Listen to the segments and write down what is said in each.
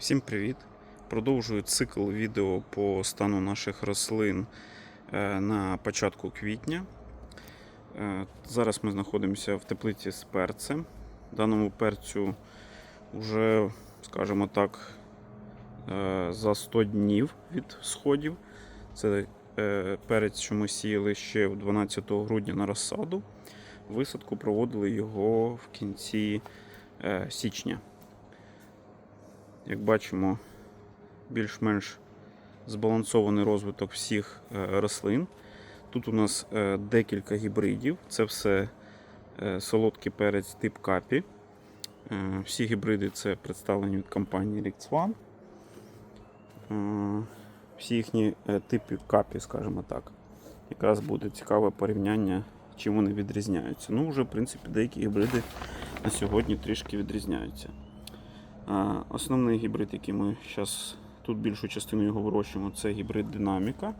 Всім привіт! Продовжую цикл відео по стану наших рослин е, на початку квітня. Е, Зараз ми знаходимося в теплиці з перцем. Даному перцю вже, скажімо так, е, за 100 днів від сходів. Це перець, що ми сіяли ще 12 грудня на розсаду. Висадку проводили його в кінці січня. Як бачимо, більш-менш збалансований розвиток всіх е, рослин. Тут у нас е, декілька гібридів. Це все е, солодкий перець тип капі. Всі гібриди це представлені від компанії Rix One. Е, Всі їхні типи капі, скажімо так. Якраз буде цікаве порівняння, чим вони відрізняються. Ну, вже, в принципі, деякі гібриди на сьогодні трішки відрізняються. Основний гібрид, який ми зараз тут більшу частину його вирощуємо, це гібрид Динаміка.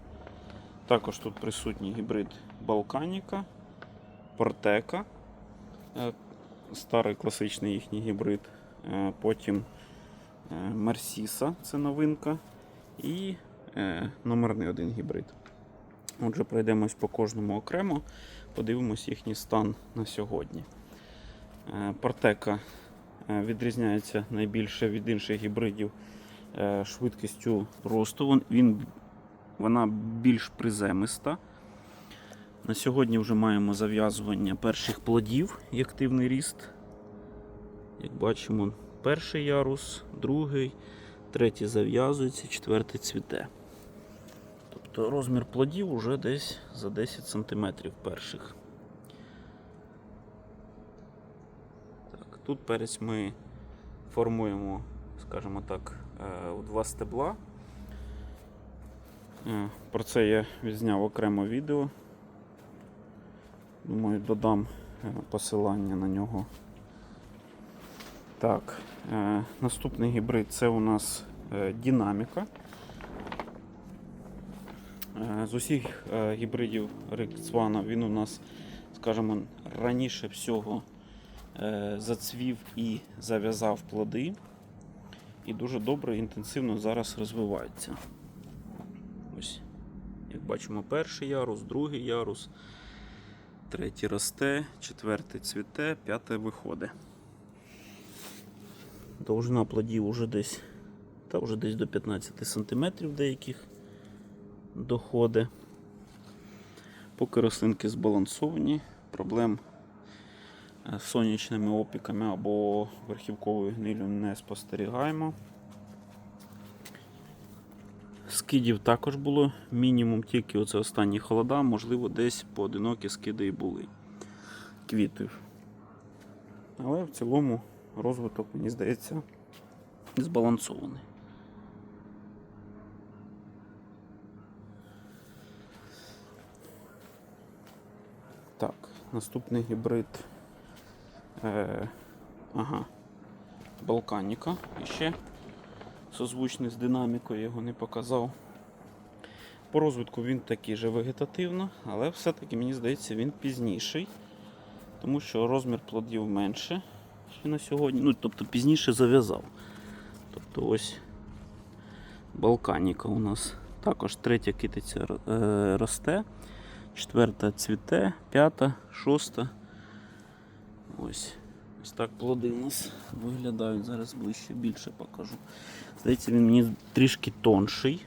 Також тут присутній гібрид Балканіка, Портека, старий класичний їхній гібрид. Е, Потім Мерсіса, це новинка. І е, номерний один гібрид. Отже, пройдемось по кожному окремо, подивимось їхній стан на сьогодні. Портека е, відрізняється найбільше від інших гібридів е, швидкістю росту. Він, вона більш приземиста. На сьогодні вже маємо зав'язування перших плодів і активний ріст. Як бачимо, перший ярус, другий, третій зав'язується, четвертий цвіте. Тобто розмір плодів вже десь за 10 см перших. Так, тут перець ми формуємо, скажімо так, е, у два стебла. Е, Про це я відзняв окремо відео. Думаю, додам е, посилання на нього. Так, наступний гібрид це у нас динаміка. З усіх гібридів Рикцвана він у нас, скажімо, раніше всього зацвів і зав'язав плоди. І дуже добре інтенсивно зараз розвивається. Ось, як бачимо, перший ярус, другий ярус, третій росте, четвертий цвіте, п'ятий виходить. Довжина плодів уже десь, та вже десь до 15 см деяких доходить. Поки рослинки збалансовані, проблем е, сонячними опіками або верхівковою гнилю не спостерігаємо. Скидів також було мінімум, тільки оце останні холода, можливо, десь поодинокі скиди і були квітів. Але в цілому розвиток, мені здається, збалансований. Так, наступний гібрид. Е, ага. Балканіка іще. Созвучний з динамікою, його не показав. По розвитку він такий же вегетативно, але все-таки мені здається він пізніший, тому що розмір плодів менше ще на сьогодні. Ну, тобто пізніше зав'язав. Тобто ось Балканіка у нас також третя китиця е, росте, четверта цвіте, п'ята, шоста. Ось. Ось так плоди у нас виглядають. Зараз ближче більше покажу. Здається, він мені трішки тонший.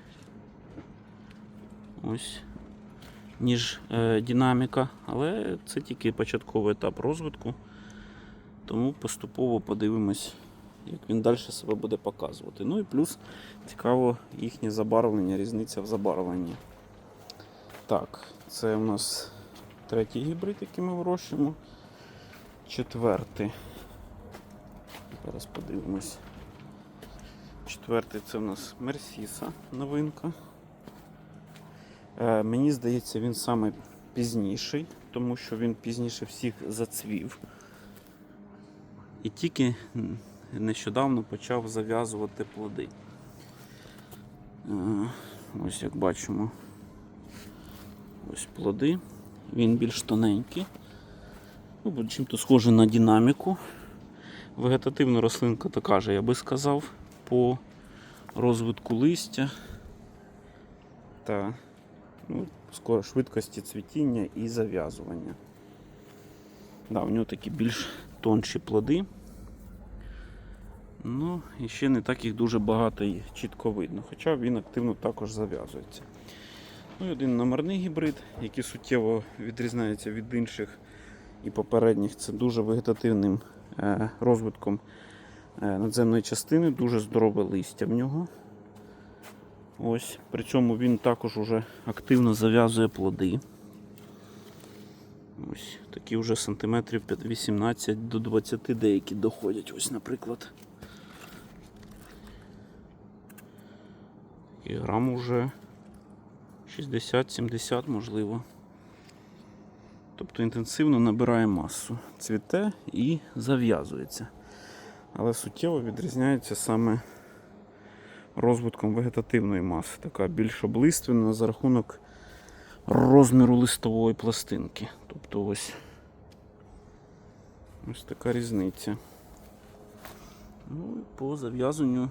Ось. Ніж е, динаміка, але це тільки початковий етап розвитку. Тому поступово подивимось, як він далі себе буде показувати. Ну і плюс цікаво їхнє забарвлення, різниця в забарвленні. Так, це у нас третій гібрид, який ми вирощуємо. Четвертий. Зараз подивимось. Четвертий це у нас Мерсіса новинка. Е, мені здається, він саме пізніший, тому що він пізніше всіх зацвів. І тільки нещодавно почав зав'язувати плоди. Е, ось як бачимо. Ось плоди. Він більш тоненький. Ну, чим-то схоже на динаміку. Вегетативна рослинка така же, я би сказав, по розвитку листя та ну, скоро швидкості цвітіння і зав'язування. Да, у нього такі більш тонші плоди. Ну, і ще не так їх дуже багато і чітко видно, хоча він активно також зав'язується. Ну і один номерний гібрид, який суттєво відрізняється від інших і попередніх, це дуже вегетативним е, розвитком е, надземної частини, дуже здорове листя в нього. Ось, при цьому він також уже активно зав'язує плоди. Ось такі вже сантиметрів 18 до 20 деякі доходять. Ось, наприклад. І грам уже 60-70 можливо. Тобто інтенсивно набирає масу, цвіте і зав'язується. Але суттєво відрізняється саме розвитком вегетативної маси, така більш облиственна за рахунок розміру листової пластинки. Тобто ось, ось така різниця. Ну і по зав'язанню,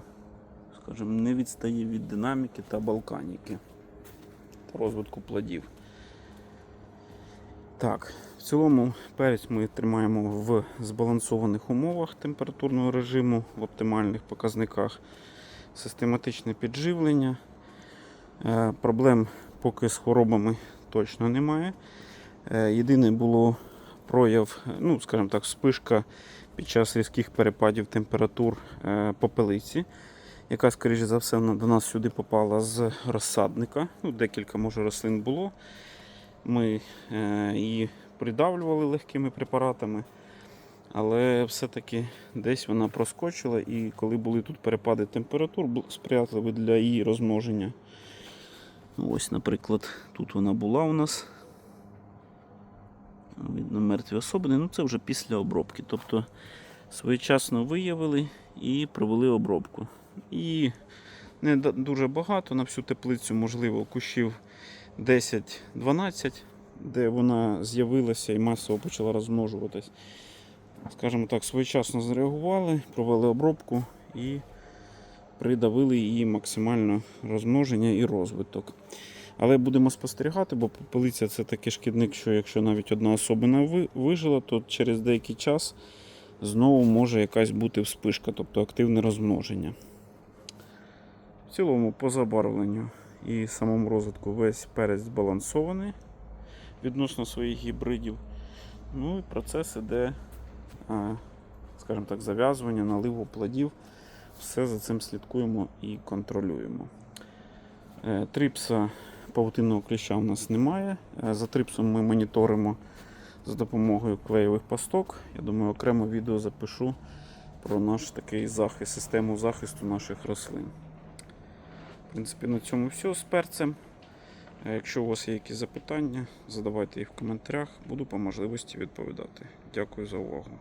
скажімо, не відстає від динаміки та балканіки та розвитку плодів. Так, в цілому перець ми тримаємо в збалансованих умовах температурного режиму в оптимальних показниках. Систематичне підживлення. Е, Проблем поки з хворобами точно немає. Е, Єдине було прояв, ну, скажімо так, спишка під час різких перепадів температур е, попелиці, яка, скоріше за все, до нас сюди попала з розсадника. Ну, декілька, може, рослин було. Ми е, її придавлювали легкими препаратами, але все-таки десь вона проскочила, і коли були тут перепади температур, сприятливі для її розмноження. Ось, наприклад, тут вона була у нас. Видно, мертві особини. Ну, це вже після обробки. Тобто своєчасно виявили і провели обробку. І не дуже багато на всю теплицю, можливо, кущів 10-12, де вона з'явилася і масово почала розмножуватись. Скажімо так, своєчасно зреагували, провели обробку і придавили її максимально розмноження і розвиток. Але будемо спостерігати, бо попелиця це такий шкідник, що якщо навіть одна особина вижила, то через деякий час знову може якась бути вспишка, тобто активне розмноження. В цілому, по забарвленню і самому розвитку весь перець збалансований відносно своїх гібридів. Ну і процес іде, скажімо так, зав'язування, наливу плодів. Все за цим слідкуємо і контролюємо. Е, Трипса павутинного кліща у нас немає. Е, За трипсом ми моніторимо за допомогою клеєвих пасток. Я думаю, окремо відео запишу про наш такий захист, систему захисту наших рослин. В принципі, на цьому все з перцем. Якщо у вас є якісь запитання, задавайте їх в коментарях, буду по можливості відповідати. Дякую за увагу.